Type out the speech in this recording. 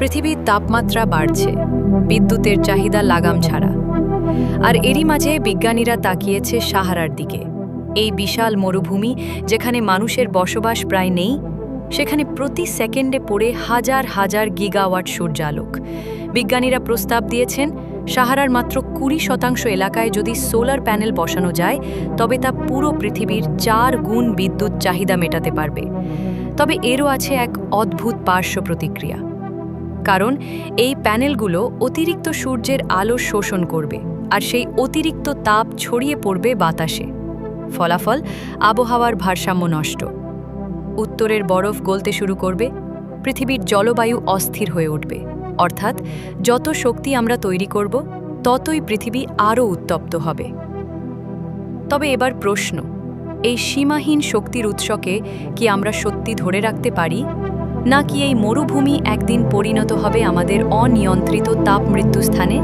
পৃথিবীর তাপমাত্রা বাড়ছে, বিদ্যুতের চাহিদা লাগাম ছাড়া। আর এরই মাঝে বিজ্ঞানীরা তাকিয়েছে সাহারার দিকে। এই বিশাল মরুভূমি, যেখানে মানুষের বসবাস প্রায় নেই, সেখানে প্রতি সেকেন্ডে পড়ে হাজার হাজার গিগাওয়াট সূর্যালোক। বিজ্ঞানীরা প্রস্তাব দিয়েছেন, সাহারার মাত্র কুড়ি শতাংশ এলাকায় যদি সোলার প্যানেল বসানো যায়, তবে তা পুরো পৃথিবীর চার গুণ বিদ্যুৎ চাহিদা মেটাতে পারবে। তবে এরও আছে এক অদ্ভুত পার্শ্ব প্রতিক্রিয়া কারণ এই প্যানেলগুলো অতিরিক্ত সূর্যের আলো শোষণ করবে আর সেই অতিরিক্ত তাপ ছড়িয়ে পড়বে বাতাসে। ফলাফল, আবহাওয়ার ভারসাম্য নষ্ট। উত্তরের বরফ গলতে শুরু করবে, পৃথিবীর জলবায়ু অস্থির হয়ে উঠবে। অর্থাৎ যত শক্তি আমরা তৈরি করব, ততই পৃথিবী আরও উত্তপ্ত হবে। তবে এবার প্রশ্ন, এই সীমাহীন শক্তির উৎসকে কি আমরা সত্যি ধরে রাখতে পারি? নাকি এই মরুভূমি একদিন পরিণত হবে আমাদের অনিয়ন্ত্রিত তাপ মৃত্যুস্থানে